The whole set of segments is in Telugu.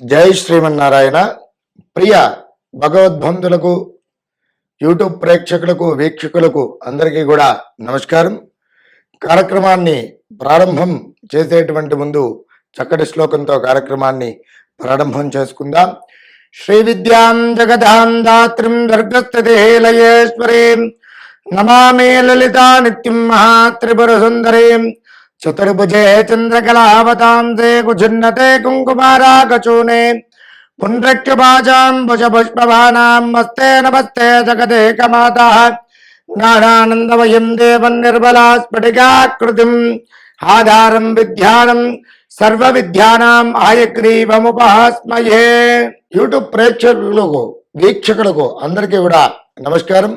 జై శ్రీమన్నారాయణ. ప్రియ భగవద్బంధులకు యూట్యూబ్ ప్రేక్షకులకు వీక్షకులకు అందరికీ కూడా నమస్కారం. కార్యక్రమాన్ని ప్రారంభం చేసేటువంటి ముందు చక్కటి శ్లోకంతో కార్యక్రమాన్ని ప్రారంభం చేసుకుందాం. శ్రీ విద్యాం జగదాం దాత్రిం నమామే లలితా నిత్యం మహాత్రిపుర సుందరీం చతుర్భుజే చంద్రకళావతాంసే కుచున్నతే కుంకుమారాగచూనే పుండ్రక్షపాచాం భుజపుష్పవానాం మస్తే నమస్తే జగదేకమాత జ్ఞానానందమయం దేవం నిర్మలా స్ఫటికాకృతిం ఆధారం విద్యానం సర్వ విద్యానాం ఆయగ్రీవముపహాస్మయే యూట్యూబ్ ప్రేక్షకులకు వీక్షకులకు అందరికీ కూడా నమస్కారం।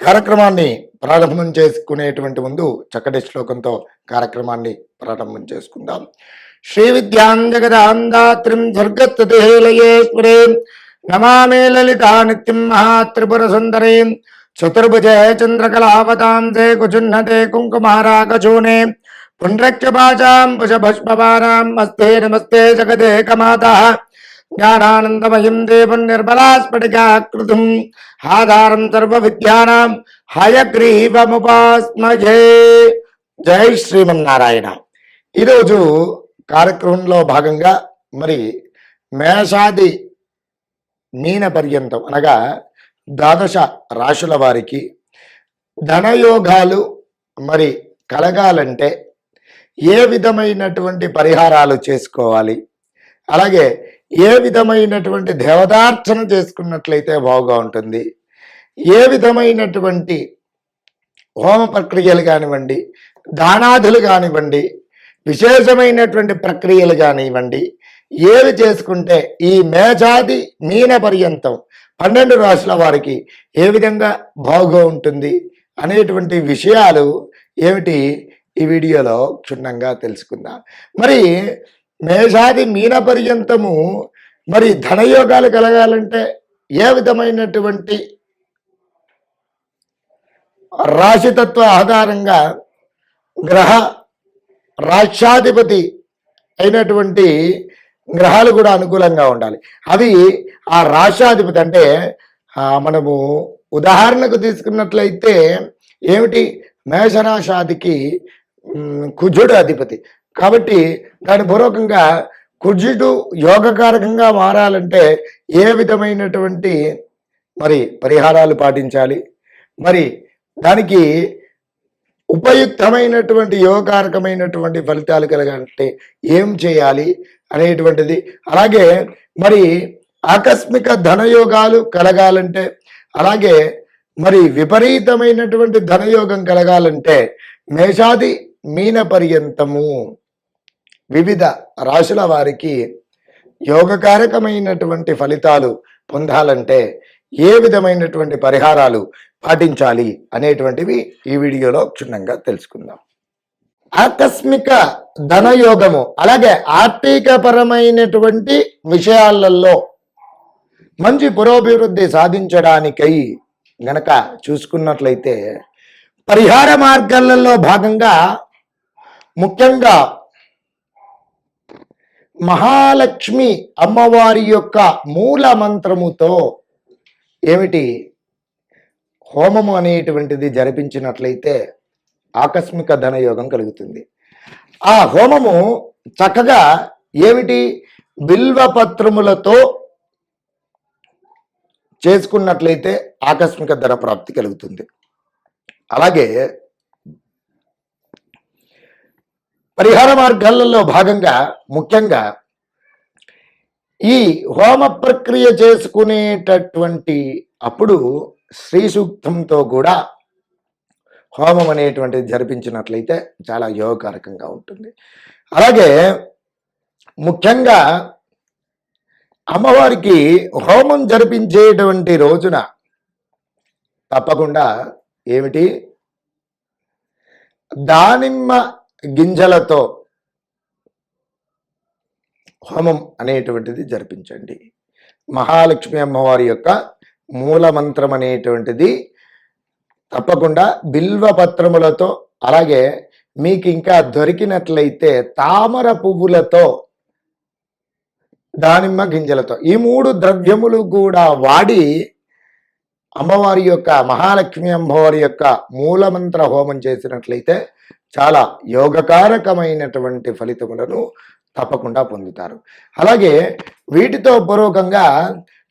కార్యక్రమాన్ని ప్రారంభం చేసుకునేటువంటి ముందు చక్కటి శ్లోకంతో కార్యక్రమాన్ని ప్రారంభం చేసుకుందాం. శ్రీ విద్యాం జగదాం దాత్రిం స్వర్గస్థితిలయేశ్వరే లలితా నిత్యం మహాత్రిపుర సుందరీం. చతుర్భుజే చంద్రకళావతాంసే కుచున్నతే కుంకుమారాగచూనే పుండ్రక్షపాచాం పుషభుష్పవానాం మస్తే నమస్తే జగదేకమాత. జ్ఞానానందమయం దేవం నిర్మలాస్ఫటికాకృతిం ఆధారం సర్వ విద్యానాం హయగ్రీవముపాస్మజే జై శ్రీమన్నారాయణ ఈరోజు కార్యక్రమంలో భాగంగా మరి మేషాది మీన పర్యంతం అనగా ద్వాదశ రాశుల వారికి ధనయోగాలు మరి కలగాలంటే ఏ విధమైనటువంటి పరిహారాలు చేసుకోవాలి? అలాగే ఏ విధమైనటువంటి దేవతార్చన చేసుకున్నట్లయితే బాగుగా ఉంటుంది. ఏ విధమైనటువంటి హోమ ప్రక్రియలు కానివ్వండి దానాదులు కానివ్వండి విశేషమైనటువంటి ప్రక్రియలు కానివ్వండి ఏవి చేసుకుంటే ఈ మేజాది మీన పర్యంతం పన్నెండు రాశుల వారికి ఏ విధంగా బాగుగా ఉంటుంది అనేటువంటి విషయాలు ఏమిటి? ఈ వీడియోలో క్షుణ్ణంగా తెలుసుకుందాం. మరి మేషాది మీన పర్యంతము మరి ధనయోగాలు కలగాలంటే ఏ విధమైనటువంటి రాశితత్వ ఆధారంగా గ్రహ రాష్ట్రాధిపతి అయినటువంటి గ్రహాలు కూడా అనుకూలంగా ఉండాలి. అవి ఆ రాష్ట్రాధిపతి అంటే మనము ఉదాహరణకు తీసుకున్నట్లయితే ఏమిటి? మేషరాశాదికి కుజుడు అధిపతి. కాబట్టి దాని పూర్వకంగా కుజుడు యోగకారకంగా మారాలంటే ఏ విధమైనటువంటి మరి పరిహారాలు పాటించాలి? మరి దానికి ఉపయుక్తమైనటువంటి యోగకారకమైనటువంటి ఫలితాలు కలగాలంటే ఏం చేయాలి అనేటువంటిది. అలాగే మరి ఆకస్మిక ధనయోగాలు కలగాలంటే అలాగే మరి విపరీతమైనటువంటి ధనయోగం కలగాలంటే మేషాది మీన పర్యంతము వివిధ రాశుల వారికి యోగకారకమైనటువంటి ఫలితాలు పొందాలంటే ఏ విధమైనటువంటి పరిహారాలు పాటించాలి అనేటువంటివి ఈ వీడియోలో క్షుణ్ణంగా తెలుసుకుందాం. ఆకస్మిక ధనయోగము అలాగే ఆర్థిక పరమైనటువంటి విషయాలలో మంచి పురోభివృద్ధి సాధించడానికై గనక చూసుకున్నట్లయితే పరిహార మార్గాలలో భాగంగా ముఖ్యంగా మహాలక్ష్మి అమ్మవారి యొక్క మూల మంత్రముతో ఏమిటి? హోమము అనేటువంటిది జరిపించినట్లయితే ఆకస్మిక ధనయోగం కలుగుతుంది. ఆ హోమము చక్కగా ఏమిటి? బిల్వపత్రములతో చేసుకున్నట్లయితే ఆకస్మిక ధన ప్రాప్తి కలుగుతుంది. అలాగే పరిహార మార్గాలలో భాగంగా ముఖ్యంగా ఈ హోమ ప్రక్రియ చేసుకునేటటువంటి అప్పుడు శ్రీ సూక్తంతో కూడా హోమం అనేటువంటిది జరిపించినట్లయితే చాలా యోగకారకంగా ఉంటుంది. అలాగే ముఖ్యంగా అమ్మవారికి హోమం జరిపించేటువంటి రోజున తప్పకుండా ఏమిటి? దానిమ్మ గింజలతో హోమం అనేటువంటిది జరిపించండి. మహాలక్ష్మి అమ్మవారి యొక్క మూల మంత్రం అనేటువంటిది తప్పకుండా బిల్వ పత్రములతో అలాగే మీకు ఇంకా దొరికినట్లయితే తామర పువ్వులతో దానిమ్మ గింజలతో ఈ మూడు ద్రవ్యములు కూడా వాడి అమ్మవారి యొక్క మహాలక్ష్మి అమ్మవారి యొక్క మూలమంత్ర హోమం చేసినట్లయితే చాలా యోగకారకమైనటువంటి ఫలితములను తప్పకుండా పొందుతారు. అలాగే వీటితో పూర్వకంగా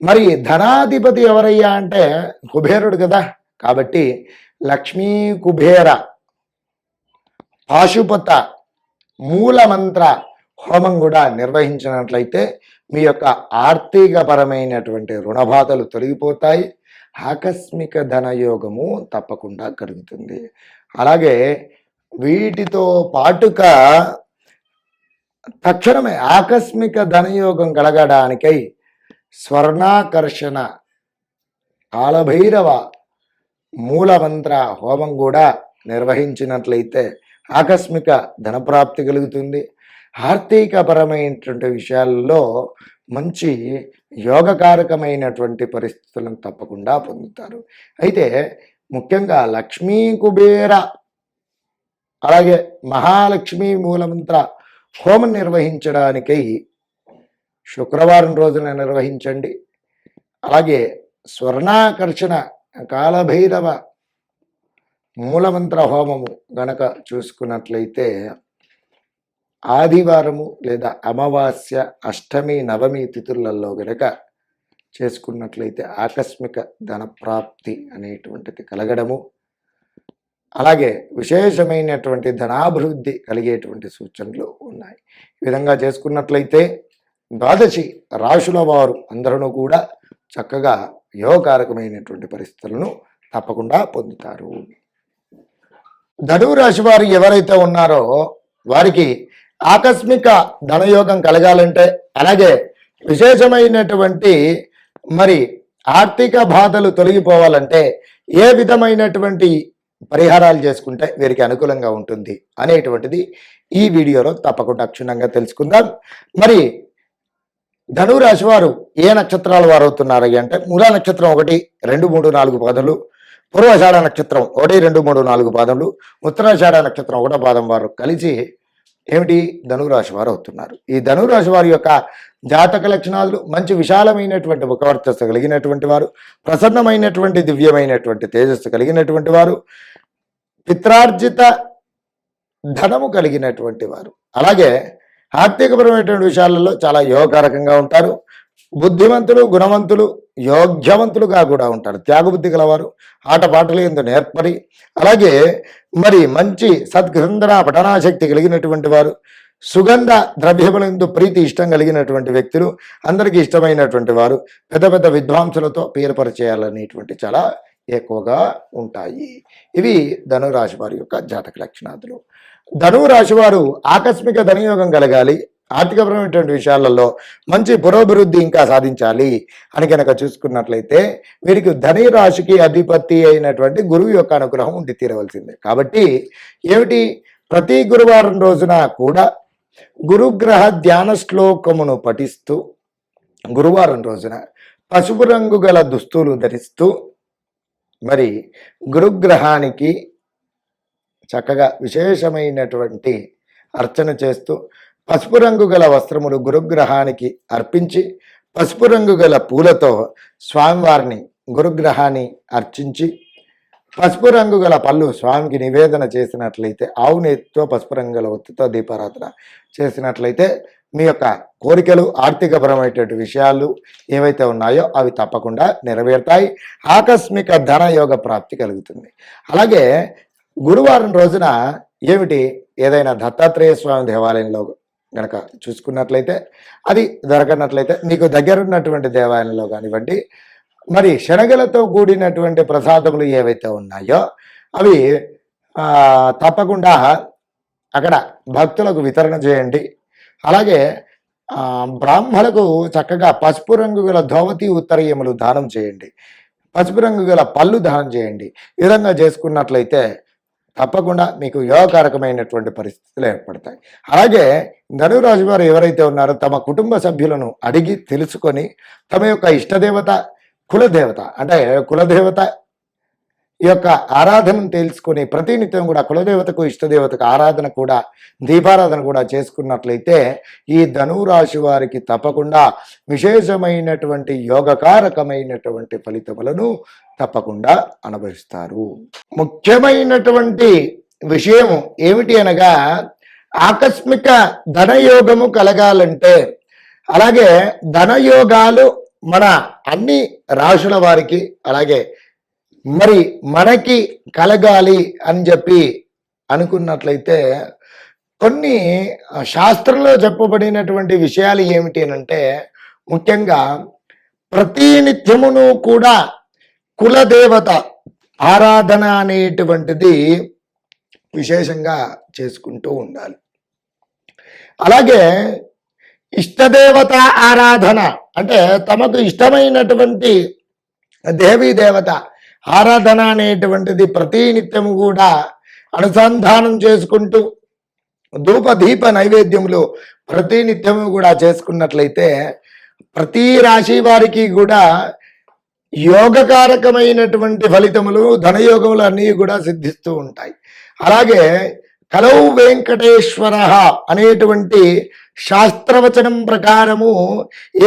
మరి ధనాధిపతి ఎవరయ్యా అంటే కుబేరుడు కదా. కాబట్టి లక్ష్మీ కుబేర పాశుపత మూలమంత్ర హోమం కూడా నిర్వహించినట్లయితే మీ యొక్క ఆర్థికపరమైనటువంటి రుణబాధలు తొలగిపోతాయి. ఆకస్మిక ధనయోగము తప్పకుండా కలుగుతుంది. అలాగే వీటితో పాటుగా తక్షణమే ఆకస్మిక ధనయోగం కలగడానికై స్వర్ణాకర్షణ కాలభైరవ మూలమంత్ర హోమం కూడా నిర్వహించినట్లయితే ఆకస్మిక ధనప్రాప్తి కలుగుతుంది. ఆర్థికపరమైనటువంటి విషయాల్లో మంచి యోగకారకమైనటువంటి పరిస్థితులను తప్పకుండా పొందుతారు. అయితే ముఖ్యంగా లక్ష్మీ కుబేర అలాగే మహాలక్ష్మి మూలమంత్ర హోమం నిర్వహించడానికై శుక్రవారం రోజున నిర్వహించండి. అలాగే స్వర్ణాకర్షణ కాలభైరవ మూలమంత్ర హోమము గనక చూసుకున్నట్లయితే ఆదివారము లేదా అమావాస్య అష్టమి నవమి తిథులలో గనక చేసుకున్నట్లయితే ఆకస్మిక ధనప్రాప్తి అనేటువంటిది కలగడము. అలాగే విశేషమైనటువంటి ధనాభివృద్ధి కలిగేటువంటి సూచనలు ఉన్నాయి. ఈ విధంగా చేసుకున్నట్లయితే ద్వాదశి రాశుల వారు అందరూ కూడా చక్కగా యోగకారకమైనటువంటి పరిస్థితులను తప్పకుండా పొందుతారు. ధనువు రాశి వారు ఎవరైతే ఉన్నారో వారికి ఆకస్మిక ధనయోగం కలగాలంటే అలాగే విశేషమైనటువంటి మరి ఆర్థిక బాధలు తొలగిపోవాలంటే ఏ విధమైనటువంటి పరిహారాలు చేసుకుంటే వీరికి అనుకూలంగా ఉంటుంది అనేటువంటిది ఈ వీడియోలో తప్పకుండా క్షుణ్ణంగా తెలుసుకుందాం. మరి ధనురాశి వారు ఏ నక్షత్రాల వారు అవుతున్నారు అంటే మూలా నక్షత్రం ఒకటి రెండు మూడు నాలుగు పాదములు పూర్వాషాఢ నక్షత్రం ఒకటి రెండు మూడు నాలుగు పాదములు ఉత్తరాషాఢ నక్షత్రం ఒకటో పాదం వారు కలిసి ఏమిటి ధనురాశి వారు అవుతున్నారు. ఈ ధనురాశి వారి యొక్క జాతక లక్షణాలు మంచి విశాలమైనటువంటి ముఖవర్తస్సు కలిగినటువంటి వారు ప్రసన్నమైనటువంటి దివ్యమైనటువంటి తేజస్సు కలిగినటువంటి వారు పిత్రార్జిత ధనము కలిగినటువంటి వారు. అలాగే ఆర్థికపరమైనటువంటి విషయాలలో చాలా యోగకారకంగా ఉంటారు. బుద్ధిమంతులు గుణవంతులు యోగ్యవంతులుగా కూడా ఉంటారు. త్యాగబుద్ధి గలవారు ఆటపాటలు ఎందు నేర్పరి. అలాగే మరి మంచి సద్గ్రంథన పఠనాశక్తి కలిగినటువంటి వారు సుగంధ ద్రవ్యములందు ప్రీతి ఇష్టం కలిగినటువంటి వ్యక్తులు అందరికీ ఇష్టమైనటువంటి వారు పెద్ద పెద్ద విద్వాంసులతో పేరు పరిచయాలనేటువంటి చాలా ఎక్కువగా ఉంటాయి. ఇవి ధనురాశి వారి యొక్క జాతక లక్షణాలు ధనువు వారు ఆకస్మిక ధనయోగం కలగాలి ఆర్థికపరమైనటువంటి విషయాలలో మంచి పురోభివృద్ధి ఇంకా సాధించాలి అని కనుక చూసుకున్నట్లయితే వీరికి ధని రాశికి అధిపతి అయినటువంటి గురువు యొక్క అనుగ్రహం ఉండి తీరవలసిందే. కాబట్టి ఏమిటి? ప్రతి గురువారం రోజున కూడా గురుగ్రహ ధ్యాన శ్లోకమును పఠిస్తూ గురువారం రోజున పసుపు రంగు గల దుస్తులు ధరిస్తూ మరి గురుగ్రహానికి చక్కగా విశేషమైనటువంటి అర్చన చేస్తూ పసుపు రంగు గల వస్త్రములు గురుగ్రహానికి అర్పించి పసుపు రంగు గల పూలతో స్వామివారిని గురుగ్రహాన్ని అర్చించి పసుపు రంగు గల పళ్ళు స్వామికి నివేదన చేసినట్లయితే ఆవు నెత్తితో పసుపు రంగు గల ఒత్తితో దీపారాధన చేసినట్లయితే మీ యొక్క కోరికలు ఆర్థికపరమైనటువంటి విషయాలు ఏవైతే ఉన్నాయో అవి తప్పకుండా నెరవేరుతాయి. ఆకస్మిక ధన యోగ ప్రాప్తి కలుగుతుంది. అలాగే గురువారం రోజున ఏమిటి? ఏదైనా దత్తాత్రేయ స్వామి దేవాలయంలో గనక చూసుకున్నట్లయితే అది దొరకనట్లయితే మీకు దగ్గరున్నటువంటి దేవాలయంలో కానివ్వండి మరి శనగలతో కూడినటువంటి ప్రసాదములు ఏవైతే ఉన్నాయో అవి తప్పకుండా అక్కడ భక్తులకు వితరణ చేయండి. అలాగే బ్రాహ్మణులకు చక్కగా పసుపు రంగు గల ధోవతి ఉత్తరీయములు దానం చేయండి. పసుపు రంగు గల పళ్ళు దానం చేయండి. ఈ విధంగా చేసుకున్నట్లయితే తప్పకుండా మీకు యోగకారకమైనటువంటి పరిస్థితులు ఏర్పడతాయి. అలాగే ధనురాజు వారు ఎవరైతే ఉన్నారో తమ కుటుంబ సభ్యులను అడిగి తెలుసుకొని తమ యొక్క ఇష్టదేవత కులదేవత. అంటే కులదేవత ఈ యొక్క ఆరాధనను తెలుసుకుని ప్రతినిత్యం కూడా కులదేవతకు ఇష్టదేవతకు ఆరాధన కూడా దీపారాధన కూడా చేసుకున్నట్లయితే ఈ ధనురాశి వారికి తప్పకుండా విశేషమైనటువంటి యోగకారకమైనటువంటి ఫలితములను తప్పకుండా అనుభవిస్తారు. ముఖ్యమైనటువంటి విషయం ఏమిటి అనగా ఆకస్మిక ధనయోగము కలగాలంటే అలాగే ధనయోగాలు మన అన్ని రాశుల వారికి అలాగే మరి మనకి కలగాలి అని చెప్పి అనుకున్నట్లయితే కొన్ని శాస్త్రంలో చెప్పబడినటువంటి విషయాలు ఏమిటి అంటే ముఖ్యంగా ప్రతినిత్యమును కూడా కులదేవత ఆరాధన అనేటువంటిది విశేషంగా చేసుకుంటూ ఉండాలి. అలాగే ఇష్టదేవత ఆరాధన. అంటే తమకు ఇష్టమైనటువంటి దేవీ దేవత ఆరాధన అనేటువంటిది ప్రతినిత్యము కూడా అనుసంధానం చేసుకుంటూ ధూప దీప నైవేద్యములు ప్రతినిత్యము కూడా చేసుకున్నట్లయితే ప్రతి రాశి వారికి కూడా యోగకారకమైనటువంటి ఫలితములు ధనయోగములు అన్నీ కూడా సిద్ధిస్తూ ఉంటాయి. అలాగే కలౌ వెంకటేశ్వర అనేటువంటి శాస్త్రవచనం ప్రకారము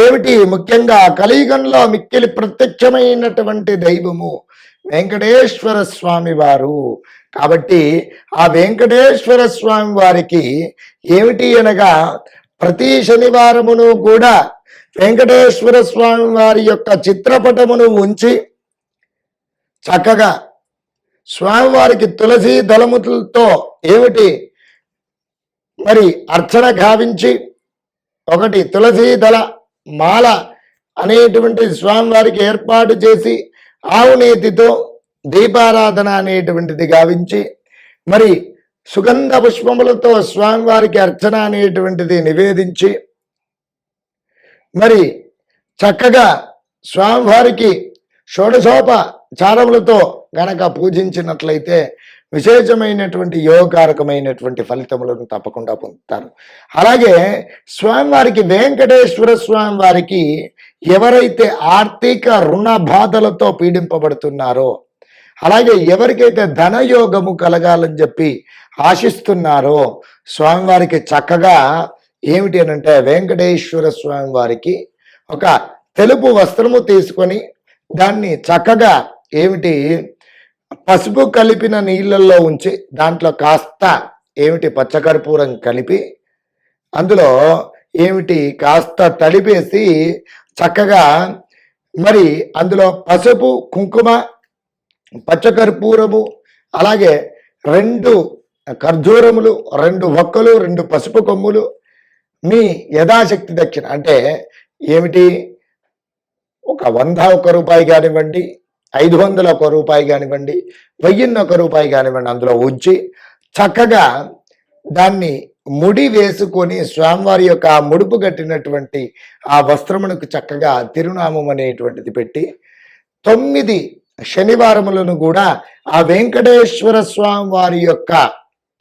ఏమిటి? ముఖ్యంగా కలియుగంలో మిక్కిలి ప్రత్యక్షమైనటువంటి దైవము వెంకటేశ్వర స్వామి వారు. కాబట్టి ఆ వెంకటేశ్వర స్వామి వారికి ఏమిటి అనగా ప్రతి శనివారమును కూడా వెంకటేశ్వర స్వామి వారి యొక్క చిత్రపటమును ఉంచి చక్కగా స్వామివారికి తులసి దళములతో ఏమిటి? మరి అర్చన గావించి ఒకటి తులసి దళ మాల అనేటువంటి స్వామివారికి ఏర్పాటు చేసి ఆవు నేతితో దీపారాధన అనేటువంటిది గావించి మరి సుగంధ పుష్పములతో స్వామివారికి అర్చన అనేటువంటిది నివేదించి మరి చక్కగా స్వామివారికి షోడశోప చారములతో గనక పూజించినట్లయితే విశేషమైనటువంటి యోగకారకమైనటువంటి ఫలితములను తప్పకుండా పొందుతారు. అలాగే స్వామివారికి వెంకటేశ్వర స్వామి వారికి ఎవరైతే ఆర్థిక రుణ బాధలతో పీడింపబడుతున్నారో అలాగే ఎవరికైతే ధనయోగము కలగాలని చెప్పి ఆశిస్తున్నారో స్వామివారికి చక్కగా ఏమిటి అని అంటే వెంకటేశ్వర స్వామి వారికి ఒక తెలుపు వస్త్రము తీసుకొని దాన్ని చక్కగా ఏమిటి పసుపు కలిపిన నీళ్ళల్లో ఉంచి దాంట్లో కాస్త ఏమిటి పచ్చకర్పూరం కలిపి అందులో ఏమిటి కాస్త తడిపేసి చక్కగా మరి అందులో పసుపు కుంకుమ పచ్చకర్పూరము అలాగే రెండు ఖర్జూరములు రెండు ఒక్కలు రెండు పసుపు కొమ్ములు మీ యథాశక్తి దక్షిణ. అంటే ఏమిటి? ఒక వంద ఒక రూపాయి కానివ్వండి ఐదు వందల ఒక రూపాయి కానివ్వండి వెయ్యిన్న ఒక రూపాయి కానివ్వండి అందులో ఉంచి చక్కగా దాన్ని ముడి వేసుకొని స్వామివారి యొక్క ఆ ముడుపు కట్టినటువంటి ఆ వస్త్రమునకు చక్కగా తిరునామం అనేటువంటిది పెట్టి తొమ్మిది శనివారములను కూడా ఆ వెంకటేశ్వర స్వామి వారి యొక్క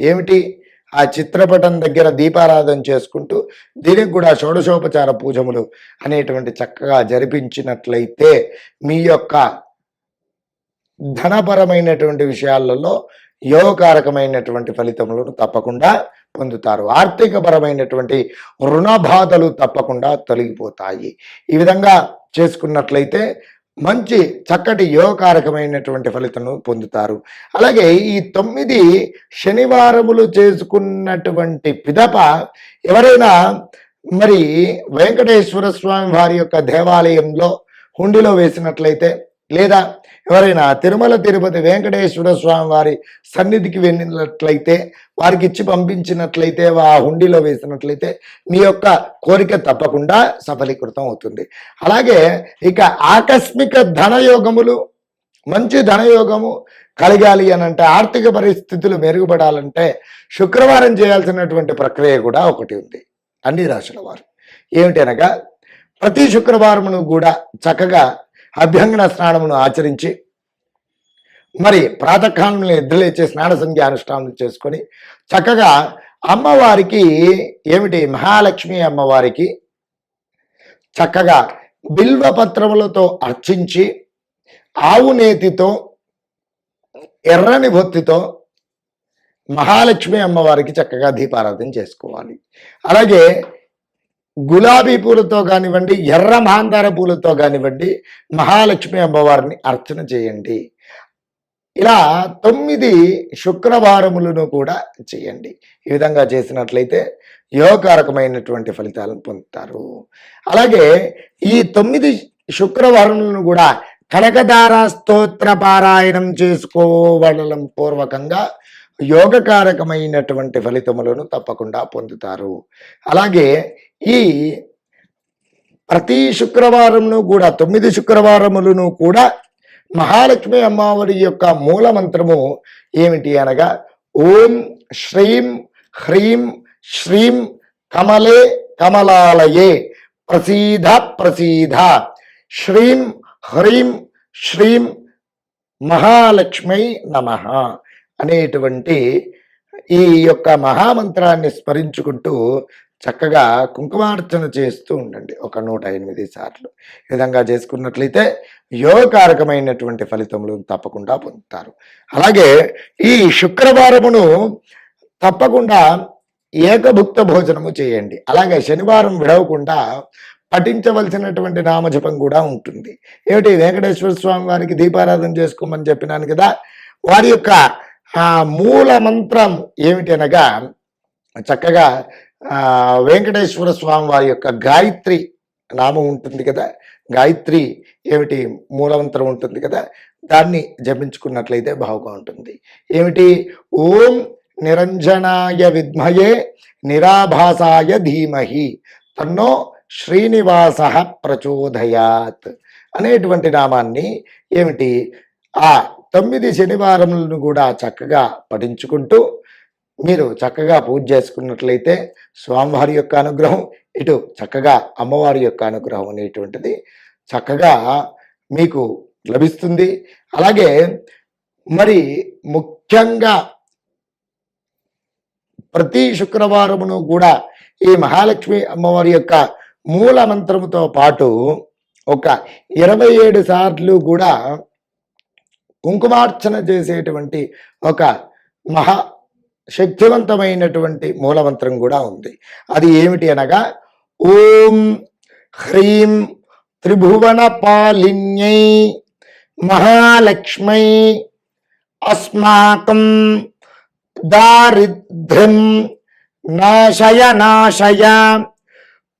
ఏమిటి? ఆ చిత్రపటం దగ్గర దీపారాధన చేసుకుంటూ దీనికి కూడా షోడశోపచార పూజములు అనేటువంటి చక్కగా జరిపించినట్లయితే మీ యొక్క ధనపరమైనటువంటి విషయాలలో యోగకారకమైనటువంటి ఫలితములను తప్పకుండా పొందుతారు. ఆర్థికపరమైనటువంటి రుణ బాధలు తప్పకుండా తొలగిపోతాయి. ఈ విధంగా చేసుకున్నట్లయితే మంచి చక్కటి యోగకారకమైనటువంటి ఫలితం పొందుతారు. అలాగే ఈ తొమ్మిది శనివారములు చేసుకున్నటువంటి పిదప ఎవరైనా మరి వెంకటేశ్వర స్వామి వారి యొక్క దేవాలయంలో హుండిలో వేసినట్లయితే లేదా ఎవరైనా తిరుమల తిరుపతి వెంకటేశ్వర స్వామి వారి సన్నిధికి వెళ్ళినట్లయితే వారికి ఇచ్చి పంపించినట్లయితే ఆ హుండీలో వేసినట్లయితే మీ యొక్క కోరిక తప్పకుండా సఫలీకృతం అవుతుంది. అలాగే ఇక ఆకస్మిక ధనయోగములు మంచి ధనయోగము కలగాలి అని అంటే ఆర్థిక పరిస్థితులు మెరుగుపడాలంటే శుక్రవారం చేయాల్సినటువంటి ప్రక్రియ కూడా ఒకటి ఉంది. అన్ని రాశుల వారు. ఏమిటనగా ప్రతి శుక్రవారమును కూడా చక్కగా అభ్యంగన స్నానమును ఆచరించి మరి ప్రాతకాలంలో నిద్రలేచే స్నాన సంధ్య అనుష్ఠానం చేసుకొని చక్కగా అమ్మవారికి ఏమిటి మహాలక్ష్మి అమ్మవారికి చక్కగా బిల్వ పత్రములతో అర్చించి ఆవు నేతితో ఎర్రని బొత్తితో మహాలక్ష్మి అమ్మవారికి చక్కగా దీపారాధన చేసుకోవాలి. అలాగే గులాబీ పూలతో కానివ్వండి ఎర్ర మాందార పూలతో కానివ్వండి మహాలక్ష్మి అమ్మవారిని అర్చన చేయండి. ఇలా తొమ్మిది శుక్రవారములను కూడా చేయండి. ఈ విధంగా చేసినట్లయితే యోగకారకమైనటువంటి ఫలితాలను పొందుతారు. అలాగే ఈ తొమ్మిది శుక్రవారములను కూడా కనకదార స్తోత్ర పారాయణం చేసుకోవడం పూర్వకంగా యోగకారకమైనటువంటి ఫలితములను తప్పకుండా పొందుతారు. అలాగే ఈ ప్రతి శుక్రవారమును కూడా తొమ్మిది శుక్రవారములను కూడా మహాలక్ష్మి అమ్మవారి యొక్క మూల మంత్రము ఏమిటి అనగా ఓం శ్రీం హ్రీం శ్రీం కమలే కమలాలయే ప్రసీద ప్రసీద. శ్రీం హ్రీం శ్రీం మహాలక్ష్మై నమ. అనేటువంటి ఈ యొక్క మహామంత్రాన్ని స్మరించుకుంటూ చక్కగా కుంకుమార్చన చేస్తూ ఉండండి ఒక నూట ఎనిమిది సార్లు. ఈ విధంగా చేసుకున్నట్లయితే యోగకారకమైనటువంటి ఫలితములు తప్పకుండా పొందుతారు. అలాగే ఈ శుక్రవారమును తప్పకుండా ఏకభుక్త భోజనము చేయండి. అలాగే శనివారం విడవకుండా పఠించవలసినటువంటి నామజపం కూడా ఉంటుంది. ఏమిటి? వెంకటేశ్వర స్వామి వారికి దీపారాధన చేసుకోమని చెప్పినాను కదా? వారి యొక్క ఆ మూల మంత్రం ఏమిటి అనగా చక్కగా వెంకటేశ్వర స్వామి వారి యొక్క గాయత్రి నామం ఉంటుంది కదా? గాయత్రి ఏమిటి? మూలమంత్రం ఉంటుంది కదా? దాన్ని జపించుకున్నట్లయితే బాగుంటుంది ఉంటుంది. ఏమిటి? ఓం నిరంజనాయ విద్మయే నిరాభాసాయ ధీమహి తన్నో శ్రీనివాస ప్రచోదయాత్ అనేటువంటి నామాన్ని ఏమిటి? ఆ తొమ్మిది శనివారములను కూడా చక్కగా పఠించుకుంటూ మీరు చక్కగా పూజ చేసుకున్నట్లయితే స్వామివారి యొక్క అనుగ్రహం ఇటు చక్కగా అమ్మవారి యొక్క అనుగ్రహం అనేటువంటిది చక్కగా మీకు లభిస్తుంది. అలాగే మరి ముఖ్యంగా ప్రతి శుక్రవారమును కూడా ఈ మహాలక్ష్మి అమ్మవారి యొక్క మూల మంత్రముతో పాటు ఒక ఇరవై ఏడు సార్లు కూడా కుంకుమార్చన చేసేటువంటి ఒక మహా శక్తివంతమైనటువంటి మూలమంత్రం కూడా ఉంది. అది ఏమిటి అనగా ఓం హ్రీం త్రిభువన పాలిన్యై మహాలక్ష్మై అస్మాకం దారిద్ర్యం నాశయ నాశయ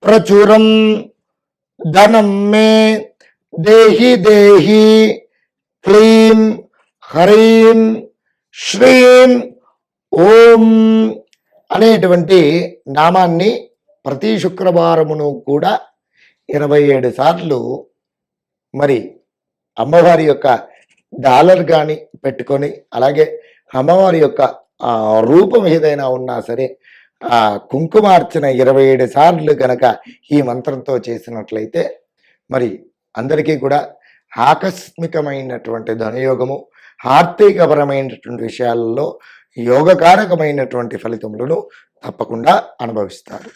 ప్రచురం ధనం మే దేహి దేహి క్లీం హ్రీం శ్రీం ఓం అనేటువంటి నామాన్ని ప్రతి శుక్రవారమును కూడా ఇరవై ఏడు సార్లు మరి అమ్మవారి యొక్క డాలర్ కానీ పెట్టుకొని అలాగే అమ్మవారి యొక్క రూపం ఏదైనా ఉన్నా సరే ఆ కుంకుమార్చన ఇరవై ఏడు సార్లు గనక ఈ మంత్రంతో చేసినట్లయితే మరి అందరికీ కూడా ఆకస్మికమైనటువంటి ధనయోగము ఆర్థికపరమైనటువంటి విషయాలలో యోగకారకమైనటువంటి ఫలితములను తప్పకుండా అనుభవిస్తారు.